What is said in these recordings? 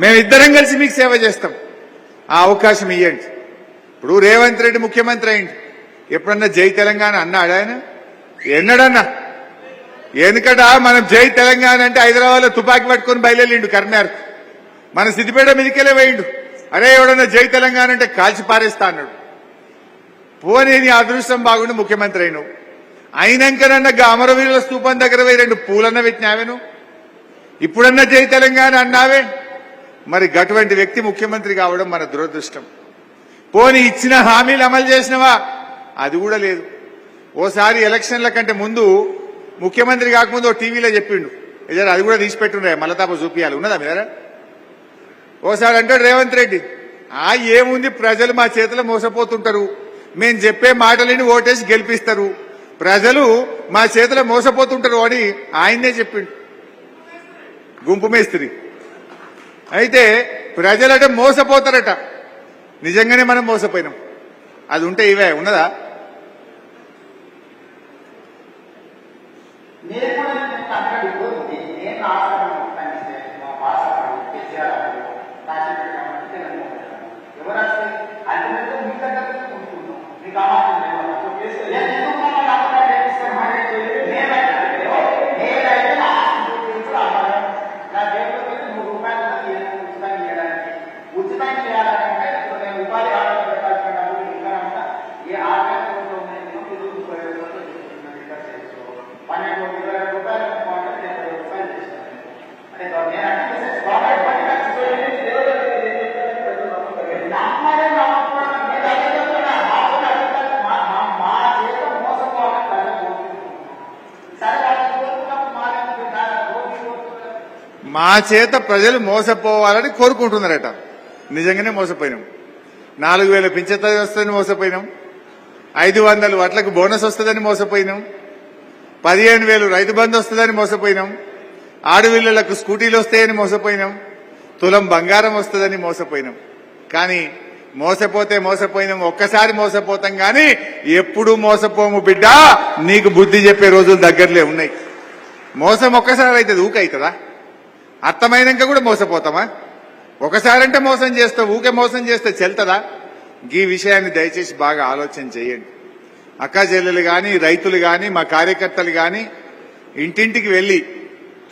మేమిద్దరం కలిసి మీకు సేవ చేస్తాం. ఆ అవకాశం ఇవ్వండి ఇప్పుడు రేవంత్ రెడ్డి ముఖ్యమంత్రి అయ్యండి ఎప్పుడన్నా జై తెలంగాణ అన్నాడు ఆయన? ఎన్నడన్నా. ఎందుకడా మనం జై తెలంగాణ అంటే హైదరాబాద్లో తుపాకి తుపాకీ పట్టుకొని బయలుదేరిండు కర్నార్ మన సిద్దిపేట మీదకెళ్ళే వేయండు అరే ఎవడన్నా జై తెలంగాణ అంటే కాల్చి పారేస్తా అన్నాడు. పోనీ అదృష్టం బాగుండి ముఖ్యమంత్రి అయినవు. అయినాకనన్నా అమరవీరుల స్తూపం దగ్గర పోయి రెండు పూలన్న పెట్టినావేను? ఇప్పుడన్నా జై తెలంగాణ అన్నావే? మరి అటువంటి వ్యక్తి ముఖ్యమంత్రి కావడం మన దురదృష్టం. పోనీ ఇచ్చిన హామీలు అమలు చేసినవా? అది కూడా లేదు. ఓసారి ఎలక్షన్ల కంటే ముందు ముఖ్యమంత్రి కాకముందు ఓ టీవీలో చెప్పిండు. ఏదైనా అది కూడా తీసిపెట్టుండే మల్లతాప చూపియాలి. ఉన్నదా మీద ఓసారి అంటాడు రేవంత్ రెడ్డి ఆ ఏముంది? ప్రజలు మా చేతిలో మోసపోతుంటారు. మేము చెప్పే మాటలని ఓటేసి గెలిపిస్తారు. ప్రజలు మా చేతిలో మోసపోతుంటారు అని ఆయన్నే చెప్పిండు. గుంపు మేస్త్రి. అయితే ప్రజలట మోసపోతారట. నిజంగానే మనం మోసపోయినాం. అది ఉంటే ఇవే ఉన్నదా? మా చేత ప్రజలు మోసపోవాలని కోరుకుంటున్నారట. నిజంగానే మోసపోయినాం. నాలుగు వేల పింఛత వస్తుందని మోసపోయినాం. ఐదు వందలు వడ్లకు బోనస్ వస్తుందని మోసపోయినాం. పదిహేను వేలు రైతు బంధు వస్తుందని మోసపోయినాం. ఆడవిళ్ళలకు స్కూటీలు వస్తాయని మోసపోయినాం. తులం బంగారం వస్తుందని మోసపోయినాం. కానీ మోసపోతే మోసపోయినాం ఒక్కసారి మోసపోతాం గాని ఎప్పుడు మోసపోము బిడ్డ నీకు బుద్ధి చెప్పే రోజులు దగ్గరలే ఉన్నాయి. మోసం ఒక్కసారి అవుతుంది ఊకైతుందా? అర్థమైనాక కూడా మోసపోతామా? ఒకసారంటే మోసం చేస్తే ఊకే మోసం చేస్తే చెల్తదా? ఈ విషయాన్ని దయచేసి బాగా ఆలోచన చేయండి. అక్కా చెల్లెలు కానీ రైతులు కానీ మా కార్యకర్తలు కానీ ఇంటింటికి వెళ్ళి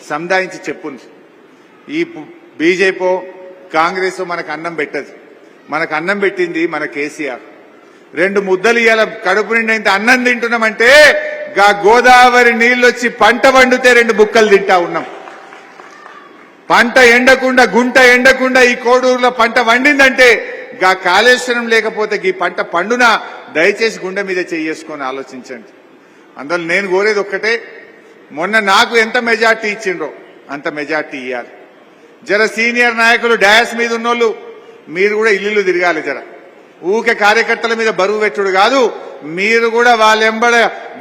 సంధాయించి చెప్పుంది ఈ బీజేపీ కాంగ్రెస్ మనకు అన్నం పెట్టదు. మనకు అన్నం పెట్టింది మన కేసీఆర్. రెండు ముద్దలు ఇవాళ కడుపు నిండా అన్నం తింటున్నామంటే గా గోదావరి నీళ్ళొచ్చి పంట వండితే రెండు బుక్కలు తింటా ఉన్నాం. పంట ఎండకుండా గుంట ఎండకుండా ఈ కోడూరులో పంట వండిందంటే గా కాళేశ్వరం లేకపోతే ఈ పంట పండున? దయచేసి గుండె మీద చేసుకొని ఆలోచించండి. అందులో నేను కోరేది ఒక్కటే మొన్న నాకు ఎంత మెజార్టీ ఇచ్చిండ్రో అంత మెజార్టీ ఇవ్వాలి జర సీనియర్ నాయకులు డయాస్ మీద ఉన్నోళ్ళు మీరు కూడా ఇల్లు తిరగాలి జర. ఊకే కార్యకర్తల మీద బరువు పెట్టుడు కాదు మీరు కూడా వాళ్ళెంబడ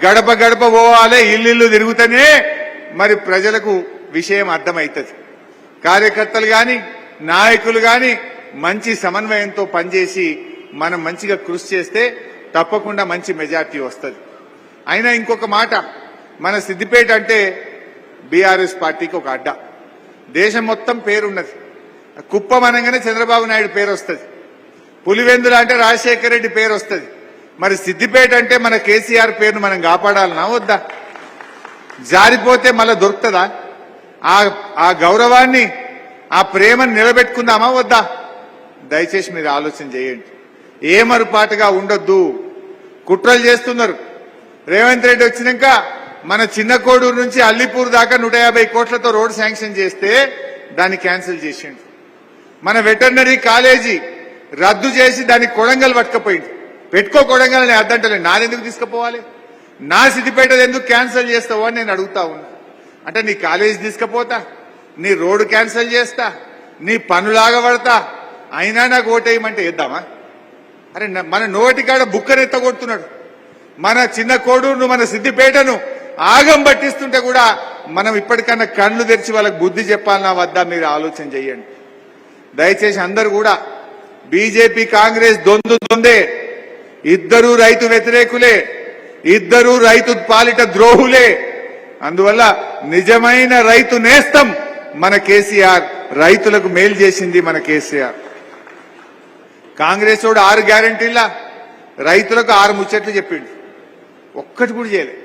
గడప గడప పోవాలి ఇల్లు తిరుగుతూనే మరి ప్రజలకు విషయం అర్థమవుతుంది కార్యకర్తలు గాని నాయకులు గాని మంచి సమన్వయంతో పనిచేసి మనం మంచిగా కృషి చేస్తే తప్పకుండా మంచి మెజార్టీ వస్తుంది. అయినా ఇంకొక మాట మన సిద్దిపేట అంటే బీఆర్ఎస్ పార్టీకి ఒక అడ్డ. దేశం మొత్తం పేరున్నది. కుప్పం అనగానే చంద్రబాబు నాయుడు పేరు వస్తుంది. పులివెందుల అంటే రాజశేఖర రెడ్డి పేరు వస్తుంది. మరి సిద్దిపేట అంటే మన కేసీఆర్ పేరును మనం కాపాడాలనా? వద్దా? జారిపోతే మళ్ళా దొరుకుతుందా? ఆ ఆ గౌరవాన్ని ఆ ప్రేమను నిలబెట్టుకుందామా వద్దా? దయచేసి మీరు ఆలోచన చేయండి. ఏమరుపాటుగా ఉండొద్దు. కుట్రలు చేస్తున్నారు. రేవంత్ రెడ్డి వచ్చినాక మన చిన్న కోడూరు నుంచి అల్లిపూర్ దాకా నూట యాభై కోట్లతో రోడ్ శాంక్షన్ చేస్తే దాన్ని క్యాన్సిల్ చేసిండు. మన వెటర్నరీ కాలేజీ రద్దు చేసి దాన్ని కొడంగల్ పట్టుకపోయింది పెట్టుకో కొడంగల్ అని అద్దంటలే. నాదెందుకు తీసుకుపోవాలి? నా సిద్దిపేట ఎందుకు క్యాన్సిల్ చేస్తావు అని నేను అడుగుతా ఉన్నా. అంటే నీ కాలేజీ తీసుకుపోతా నీ రోడ్డు క్యాన్సిల్ చేస్తా నీ పనులాగా పడతా. అయినా నాకు ఓటేయమంటే వేద్దామా? అరే మన నోటికాడ బుక్కనెత్త కొడుతున్నాడు మన చిన్న కోడూరును మన సిద్దిపేటను ఆగం పట్టిస్తుంటే కూడా మనం ఇప్పటికన్నా కళ్ళు తెరిచి వాళ్ళకి బుద్ధి చెప్పాలన్నా వద్దా మీరు ఆలోచన చేయండి. దయచేసి అందరూ కూడా బీజేపీ కాంగ్రెస్ దొందు దొందే ఇద్దరు రైతు వ్యతిరేకులే ఇద్దరు రైతు పాలిట ద్రోహులే. అందువల్ల నిజమైన రైతు నేస్తం మన కేసీఆర్. రైతులకు మేలు చేసింది మన కేసీఆర్. కాంగ్రెస్ వాడు ఆరు గ్యారంటీలా? రైతులకు ఆరు ముచ్చట్లు చెప్పిండు. ఒక్కటి కూడా చేయలే.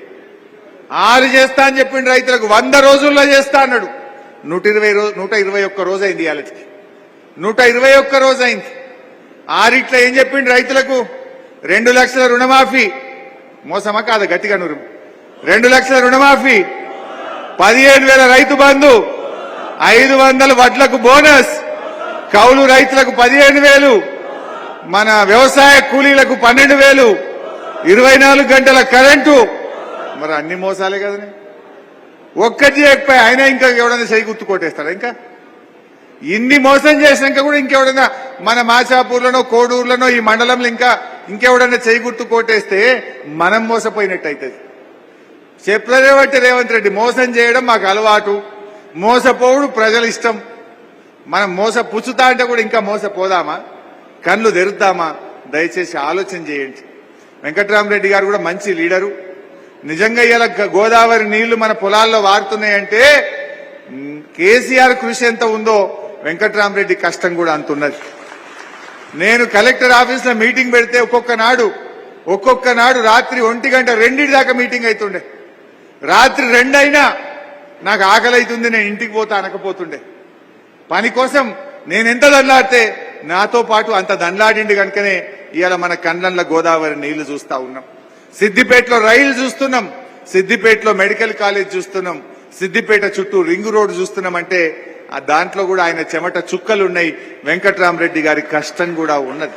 ఆరు చేస్తా అని చెప్పిండు రైతులకు వంద రోజుల్లో చేస్తా అన్నాడు. నూట ఇరవై రోజు నూట ఇరవై ఒక్క రోజు అయింది ఇవాళకి. నూట ఇరవై ఒక్క రోజు అయింది. ఆరిట్ల ఏం చెప్పిండు రైతులకు? రెండు లక్షల రుణమాఫీ. మోసమా కాదు గట్టిగా నురు? రెండు లక్షల రుణమాఫీ. పదిహేడు వేల రైతు బంధు ఐదు వందల వడ్లకు బోనస్ కౌలు రైతులకు పదిహేను వేలు మన వ్యవసాయ కూలీలకు పన్నెండు వేలు ఇరవై నాలుగు గంటల కరెంటు. మరి అన్ని మోసాలే కదండి ఒక్కటి చేయకపోయి ఆయన ఇంకా ఎవడన్నా చేయి గుర్తు ఇంకా? ఇన్ని మోసం చేసినాక కూడా ఇంకెవడన్నా మన మాచాపూర్లోనో కోడూరులోనో ఈ మండలంలో ఇంకా ఇంకెవడన్నా చేయి గుర్తు కొట్టేస్తే మనం మోసపోయినట్టు అవుతుంది చెప్పలేబట్టి రేవంత్ రెడ్డి. మోసం చేయడం మాకు అలవాటు. మోసపోవుడు ప్రజల ఇష్టం. మనం మోస పుచ్చుతా అంటే కూడా ఇంకా మోసపోదామా? కళ్ళు తెరుద్దామా? దయచేసి ఆలోచన చేయండి. వెంకట్రామరెడ్డి గారు కూడా మంచి లీడరు. నిజంగా ఇలా గోదావరి నీళ్ళు మన పొలాల్లో వారుతున్నాయంటే కేసీఆర్ కృషి ఎంత ఉందో వెంకట్రామరెడ్డి కష్టం కూడా అంత ఉన్నది నేను కలెక్టర్ ఆఫీస్లో మీటింగ్ పెడితే ఒక్కొక్క నాడు ఒక్కొక్క నాడు రాత్రి ఒంటి గంట రెండింటి దాకా మీటింగ్ అవుతుండే రాత్రి రెండైనా నాకు ఆకలి అవుతుంది నేను ఇంటికి పోతా అనకపోతుండే. పని కోసం నేను ఎంత దండలాడితే నాతో పాటు అంత దండలాడిండి కనుకనే ఇవాళ మన కండ్లంలో గోదావరి నీళ్ళు చూస్తా ఉన్నాం. సిద్దిపేటలో రైలు చూస్తున్నాం సిద్దిపేటలో మెడికల్ కాలేజ్ చూస్తున్నాం సిద్దిపేట చుట్టూ రింగ్ రోడ్ చూస్తున్నాం అంటే ఆ దాంట్లో కూడా ఆయన చెమట చుక్కలు ఉన్నాయి వెంకట్రామరెడ్డి గారి కష్టం కూడా ఉన్నది.